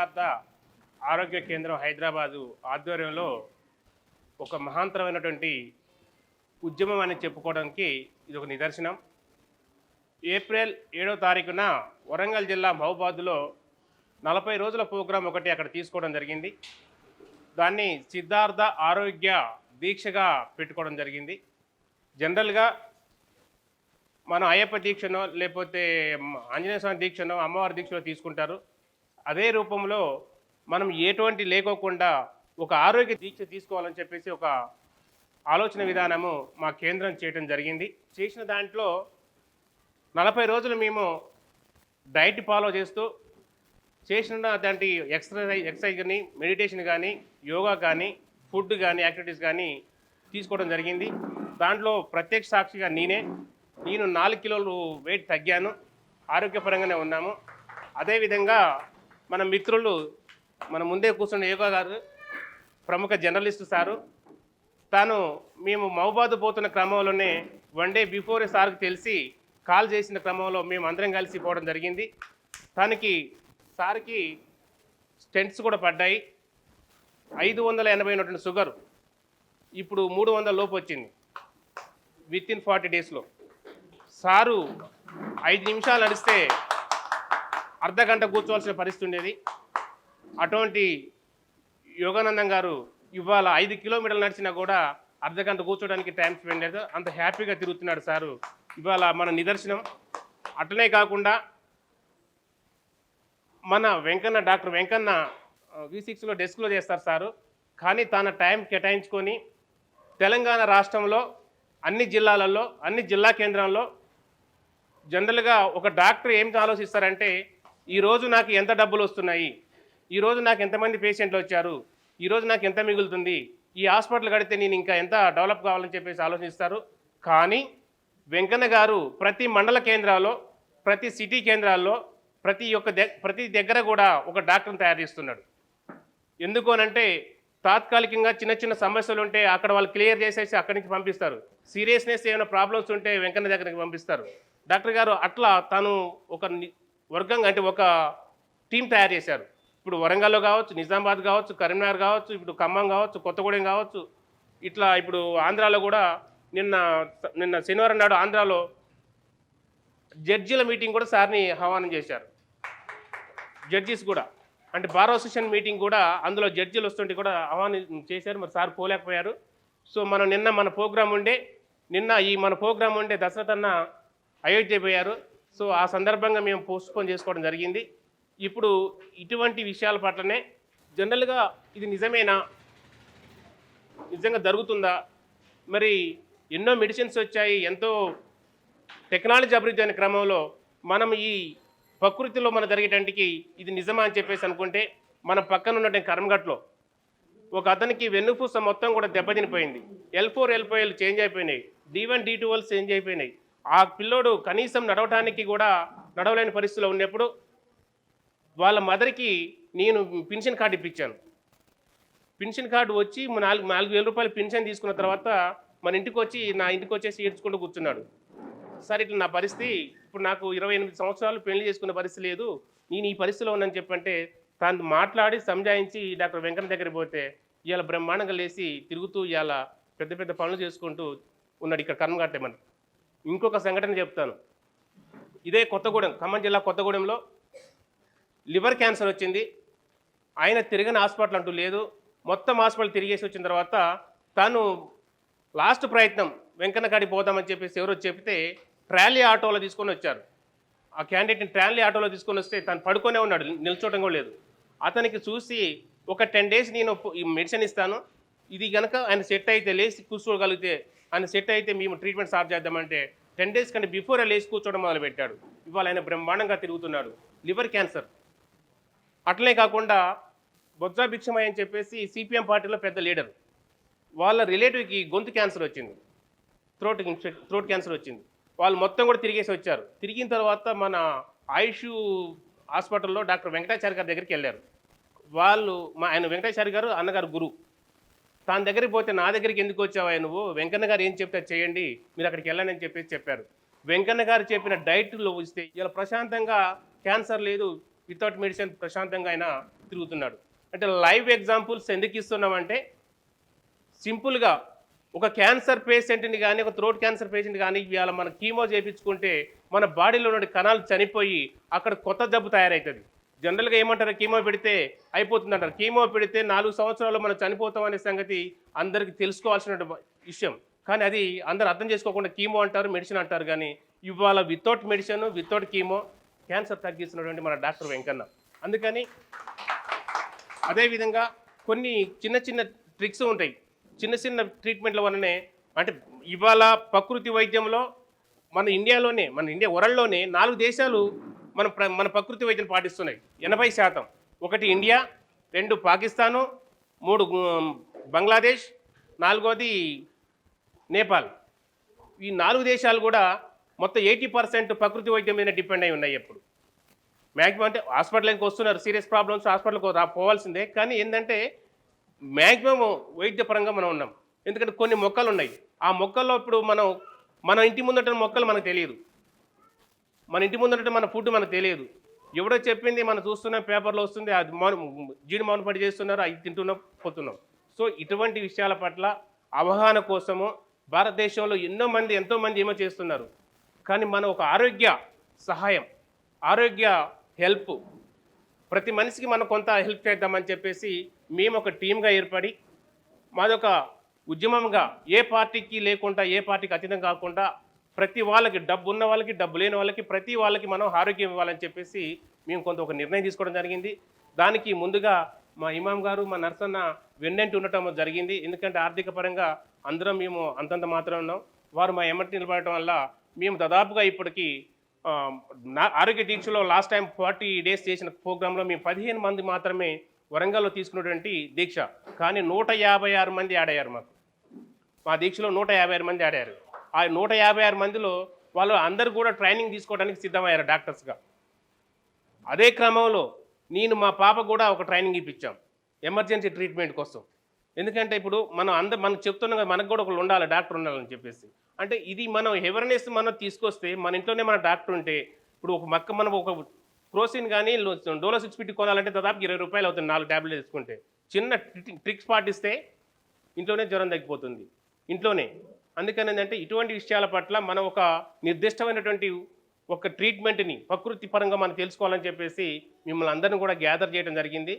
సిద్ధార్థ ఆరోగ్య కేంద్రం హైదరాబాదు ఆధ్వర్యంలో ఒక మహాంతరమైనటువంటి ఉద్యమం అని చెప్పుకోవడానికి ఇది ఒక నిదర్శనం. ఏప్రిల్ ఏడో తారీఖున వరంగల్ జిల్లా మహబాద్లో నలభై రోజుల ప్రోగ్రాం ఒకటి అక్కడ తీసుకోవడం జరిగింది. దాన్ని సిద్ధార్థ ఆరోగ్య దీక్షగా పెట్టుకోవడం జరిగింది. జనరల్గా మనం అయ్యప్ప దీక్షనో లేకపోతే ఆంజనేయ స్వామి దీక్షనో అమ్మవారి దీక్షలో తీసుకుంటారు. అదే రూపంలో మనం ఎటువంటి లేకోకుండా ఒక ఆరోగ్య దీక్ష తీసుకోవాలని చెప్పేసి ఒక ఆలోచన విధానము మా కేంద్రం చేయడం జరిగింది. చేసిన దాంట్లో నలభై రోజులు మేము డైట్ ఫాలో చేస్తూ చేసిన దాంట్లో ఎక్సర్సైజ్ ఎక్సర్సైజ్ కానీ మెడిటేషన్ కానీ యోగా కానీ ఫుడ్ కానీ యాక్టివిటీస్ కానీ తీసుకోవడం జరిగింది. దాంట్లో ప్రత్యక్ష సాక్షిగా నేనే. నేను నాలుగు కిలోలు వెయిట్ తగ్గాను. ఆరోగ్యపరంగానే ఉన్నాము. అదేవిధంగా మన మిత్రులు మన ముందే కూర్చున్న యోగా గారు ప్రముఖ జర్నలిస్ట్ సారు తాను మేము మహబాద్ పోతున్న క్రమంలోనే వన్ డే బిఫోర్ సార్కి తెలిసి కాల్ చేసిన క్రమంలో మేము అందరం కలిసి పోవడం జరిగింది. తనకి సార్కి స్టెంట్స్ కూడా పడ్డాయి. ఐదు వందల ఎనభై ఉన్నటువంటి షుగర్. ఇప్పుడు మూడు వందల లోపు వచ్చింది. విత్ ఇన్ ఫార్టీ డేస్లో. సారు ఐదు నిమిషాలు నడిస్తే అర్ధ గంట కూర్చోవాల్సిన పరిస్థితి ఉండేది. అటువంటి యోగానందం గారు ఇవాళ ఐదు కిలోమీటర్లు నడిచినా కూడా అర్ధ గంట కూర్చోడానికి టైం స్పెండ్ లేదు. అంత హ్యాపీగా తిరుగుతున్నాడు సారు. ఇవాళ మన నిదర్శనం. అట్లనే కాకుండా మన వెంకన్న డాక్టర్ వెంకన్న వి సిక్స్లో డెస్క్లో చేస్తారు సారు. కానీ తన టైం కేటాయించుకొని తెలంగాణ రాష్ట్రంలో అన్ని జిల్లాలలో అన్ని జిల్లా కేంద్రాల్లో జనరల్గా ఒక డాక్టర్ ఏం ఆలోచిస్తారంటే ఈరోజు నాకు ఎంత డబ్బులు వస్తున్నాయి? ఈరోజు నాకు ఎంతమంది పేషెంట్లు వచ్చారు? ఈరోజు నాకు ఎంత మిగులుతుంది? ఈ హాస్పిటల్ కడితే నేను ఇంకా ఎంత డెవలప్ కావాలని చెప్పేసి ఆలోచిస్తారు? కానీ వెంకన్న గారు ప్రతి మండల కేంద్రాల్లో ప్రతి సిటీ కేంద్రాల్లో ప్రతి ఒక్క ప్రతి దగ్గర కూడా ఒక డాక్టర్ని తయారు చేస్తున్నాడు. ఎందుకోనంటే తాత్కాలికంగా చిన్న చిన్న సమస్యలు ఉంటే అక్కడ వాళ్ళు క్లియర్ చేసేసి అక్కడి నుంచి పంపిస్తారు. సీరియస్నెస్ ఏమైనా ప్రాబ్లమ్స్ ఉంటే వెంకన్న దగ్గరికి పంపిస్తారు. డాక్టర్ గారు అట్లా తను ఒక వర్గంగా అంటే ఒక టీం తయారు చేశారు. ఇప్పుడు వరంగల్లో కావచ్చు నిజామాబాద్ కావచ్చు కరీంనగర్ కావచ్చు ఇప్పుడు ఖమ్మం కావచ్చు కొత్తగూడెం కావచ్చు ఇట్లా ఇప్పుడు ఆంధ్రాలో కూడా నిన్న నిన్న శనివారం నాడు ఆంధ్రాలో జడ్జీల మీటింగ్ కూడా సార్ని ఆహ్వానం చేశారు. జడ్జీస్ కూడా. అంటే బార్ అసోసియేషన్ మీటింగ్ కూడా అందులో జడ్జీలు వస్తుంటే కూడా ఆహ్వానం చేశారు. మరి సార్ పోలేకపోయారు. సో మనం నిన్న మన ప్రోగ్రాం ఉండే నిన్న ఈ మన ప్రోగ్రాం ఉండే దశరథ్ అన్న అయోధ్య పోయారు. సో ఆ సందర్భంగా మేము పోస్ట్పోన్ చేసుకోవడం జరిగింది. ఇప్పుడు ఇటువంటి విషయాల పట్లనే జనరల్గా ఇది నిజమేనా? నిజంగా జరుగుతుందా? మరి ఎన్నో మెడిసిన్స్ వచ్చాయి ఎంతో టెక్నాలజీ అభివృద్ధి అయిన క్రమంలో మనం ఈ ప్రకృతిలో మన జరిగేటానికి ఇది నిజమా అని చెప్పేసి అనుకుంటే మన పక్కన ఉన్నటువంటి కర్మగట్లో ఒక అతనికి వెన్నుపూస మొత్తం కూడా దెబ్బతినిపోయింది. L four L five change అయిపోయినాయి. D one D two change అయిపోయినాయి. ఆ పిల్లోడు కనీసం నడవటానికి కూడా నడవలేని పరిస్థితిలో ఉన్నప్పుడు వాళ్ళ మదర్కి నేను పెన్షన్ కార్డు ఇప్పించాను. పెన్షన్ కార్డు వచ్చి నాలుగు నాలుగు వేల రూపాయలు పెన్షన్ తీసుకున్న తర్వాత మన ఇంటికి వచ్చి నా ఇంటికి వచ్చేసి ఏడ్చుకుంటూ కూర్చున్నాడు. సార్ ఇట్లా నా పరిస్థితి ఇప్పుడు నాకు ఇరవై ఎనిమిది సంవత్సరాలు పెళ్ళి చేసుకునే పరిస్థితి లేదు. నేను ఈ పరిస్థితిలో ఉన్నాను చెప్పంటే తాను మాట్లాడి సంజాయించి డాక్టర్ వెంకన్న దగ్గరికి పోతే ఇవాళ బ్రహ్మాండంగా లేచి తిరుగుతూ ఇవాళ పెద్ద పెద్ద పనులు చేసుకుంటూ ఉన్నాడు ఇక్కడ కర్మగట్టేమని ఇంకొక సంఘటన చెప్తాను. ఇదే కొత్తగూడెం ఖమ్మం జిల్లా కొత్తగూడెంలో లివర్ క్యాన్సర్ వచ్చింది. ఆయన తిరగని హాస్పిటల్ అంటూ లేదు. మొత్తం హాస్పిటల్ తిరిగేసి వచ్చిన తర్వాత తను లాస్ట్ ప్రయత్నం వెంకన్న కాడికి పోదామని చెప్పేసి ఎవరో చెప్తే ట్రాలీ ఆటోలో తీసుకొని వచ్చారు. ఆ క్యాండిడేట్ని ట్రాలీ ఆటోలో తీసుకొని వస్తే తను పడుకొనే ఉన్నాడు నిల్చోటం కూడా లేదు. అతనికి చూసి ఒక టెన్ డేస్ నేను ఈ మెడిసిన్ ఇస్తాను ఇది కనుక ఆయన సెట్ అయితే లేచి కూర్చోగలిగితే ఆయన సెట్ అయితే మేము ట్రీట్మెంట్ స్టార్ట్ చేద్దామంటే టెన్ డేస్ కంటే బిఫోర్ లేచి కూర్చోవడం మొదలుపెట్టాడు. ఇవాళ ఆయన బ్రహ్మాండంగా తిరుగుతున్నాడు. Liver cancer. అట్లనే కాకుండా బొజ్జా భిక్షమయ్య అని చెప్పేసి సిపిఎం పార్టీలో పెద్ద లీడర్. వాళ్ళ రిలేటివ్కి గొంతు క్యాన్సర్ వచ్చింది. థ్రోట్ థ్రోట్ క్యాన్సర్ వచ్చింది. వాళ్ళు మొత్తం కూడా తిరిగేసి వచ్చారు. తిరిగిన తర్వాత మన ఆయుష్ హాస్పిటల్లో డాక్టర్ వెంకటాచారి గారి దగ్గరికి వెళ్ళారు. వాళ్ళు మా ఆయన వెంకటాచారి గారు అన్నగారు గురువు. తన దగ్గరికి పోతే నా దగ్గరికి ఎందుకు వచ్చావా నువ్వు? వెంకన్న గారు ఏం చెప్తే చేయండి. మీరు అక్కడికి వెళ్ళండి చెప్పేసి చెప్పారు. వెంకన్న గారు చెప్పిన డైట్లో ఇస్తే ఇలా ప్రశాంతంగా క్యాన్సర్ లేదు. వితౌట్ మెడిసిన్ ప్రశాంతంగా ఆయన తిరుగుతున్నాడు. అంటే లైవ్ ఎగ్జాంపుల్స్ ఎందుకు ఇస్తున్నామంటే సింపుల్గా ఒక క్యాన్సర్ పేషెంట్ని కానీ ఒక థ్రోట్ క్యాన్సర్ పేషెంట్ కానీ ఇవాళ మన కీమో చేయించుకుంటే మన బాడీలో ఉన్న కణాలు చనిపోయి అక్కడ కొత్త జబ్బు తయారవుతుంది జనరల్గా ఏమంటారు? కీమో పెడితే అయిపోతుంది అంటారు కీమో పెడితే నాలుగు సంవత్సరాలు మనం చనిపోతాం అనే సంగతి అందరికీ తెలుసుకోవాల్సిన విషయం. కానీ అది అందరు అర్థం చేసుకోకుండా కీమో అంటారు మెడిసిన్ అంటారు కానీ ఇవాళ without medicine without chemo cancer తగ్గిస్తున్నటువంటి మన డాక్టర్ వెంకన్న. అందుకని అదేవిధంగా కొన్ని చిన్న చిన్న ట్రిక్స్ ఉంటాయి. చిన్న చిన్న ట్రీట్మెంట్ల వల్లనే అంటే ఇవాళ ప్రకృతి వైద్యంలో మన ఇండియాలోనే మన ఇండియా వరల్డ్లోనే నాలుగు దేశాలు మన ప్ర- మన ప్రకృతి వైద్యం పాటిస్తున్నాయి. ఎనభై శాతం. ఒకటి ఇండియా రెండు పాకిస్తాను మూడు బంగ్లాదేశ్ నాలుగోది నేపాల్. ఈ నాలుగు దేశాలు కూడా మొత్తం ఎయిటీ పర్సెంట్ ప్రకృతి వైద్యం మీద డిపెండ్ అయి ఉన్నాయి ఎప్పుడు. మ్యాక్సిమం అంటే హాస్పిటల్కి వస్తున్నారు సీరియస్ ప్రాబ్లమ్స్ హాస్పిటల్కి రా పోవాల్సిందే. కానీ ఏంటంటే మ్యాక్సిమం వైద్యపరంగా మనం ఉన్నాం. ఎందుకంటే కొన్ని మొక్కలు ఉన్నాయి. ఆ మొక్కల్లో ఇప్పుడు మనం మన ఇంటి ముందట మొక్కలు మనకు తెలియదు. మన ఇంటి ముందు మన ఫుడ్ మనకు తెలియదు. ఎవడో చెప్పింది మనం చూస్తున్నాం పేపర్లో వస్తుంది అది మౌన జీడి మౌన పడి చేస్తున్నారు అది తింటున్నాం పోతున్నాం. సో ఇటువంటి విషయాల పట్ల అవగాహన కోసము భారతదేశంలో ఎన్నో మంది ఎంతోమంది ఏమో చేస్తున్నారు. కానీ మనం ఒక ఆరోగ్య సహాయం ఆరోగ్య హెల్ప్ ప్రతి మనిషికి మనం కొంత హెల్ప్ చేద్దామని చెప్పేసి మేము ఒక టీమ్గా ఏర్పడి మాదొక ఉద్యమంగా ఏ పార్టీకి లేకుండా ఏ పార్టీకి అతీతం కాకుండా ప్రతి వాళ్ళకి డబ్బు ఉన్న వాళ్ళకి డబ్బు లేని వాళ్ళకి ప్రతి వాళ్ళకి మనం ఆరోగ్యం ఇవ్వాలని చెప్పేసి మేము కొంత ఒక నిర్ణయం తీసుకోవడం జరిగింది. దానికి ముందుగా మా ఇమాం గారు మా నర్సన్న వెన్నంటి ఉండటం జరిగింది. ఎందుకంటే ఆర్థిక పరంగా అందరం మేము అంతంత మాత్రం ఉన్నాం. వారు మా ఎమ్మటి నిలబడటం వల్ల మేము దాదాపుగా ఇప్పటికీ నా ఆరోగ్య దీక్షలో లాస్ట్ టైం ఫార్టీ డేస్ చేసిన ప్రోగ్రాంలో మేము పదిహేను మంది మాత్రమే వరంగల్లో తీసుకున్నటువంటి దీక్ష. కానీ నూట యాభై ఆరు మంది ఆడయ్యారు మాకు. మా దీక్షలో నూట యాభై ఆరు మంది ఆడారు ఆ నూట యాభై ఆరు మందిలో వాళ్ళు అందరూ కూడా ట్రైనింగ్ తీసుకోవడానికి సిద్ధమయ్యారు డాక్టర్స్గా. అదే క్రమంలో నేను మా పాప కూడా ఒక ట్రైనింగ్ ఇప్పించాం ఎమర్జెన్సీ ట్రీట్మెంట్ కోసం. ఎందుకంటే ఇప్పుడు మనం అందరు మనకు చెప్తున్నాం కదా మనకు కూడా ఒకళ్ళు ఉండాలి డాక్టర్ ఉండాలని చెప్పేసి. అంటే ఇది మనం అవేర్నెస్ మనం తీసుకొస్తే మన ఇంట్లోనే మన డాక్టర్ ఉంటే ఇప్పుడు ఒక మక్క మనం ఒక క్రోసిన్ కానీ డోలో సిక్స్ ఫిఫ్టీ కొనాలంటే దాదాపు ఇరవై రూపాయలు అవుతుంది నాలుగు ట్యాబ్లెట్ తీసుకుంటే. చిన్న ట్రిక్స్ పాటిస్తే ఇంట్లోనే జ్వరం తగ్గిపోతుంది. ఇంట్లోనే. అందుకని ఏంటంటే ఇటువంటి విషయాల పట్ల మనం ఒక నిర్దిష్టమైనటువంటి ఒక ట్రీట్మెంట్ని ప్రకృతి పరంగా మనం తెలుసుకోవాలని చెప్పేసి మిమ్మల్ని అందరిని కూడా గ్యాదర్ చేయడం జరిగింది.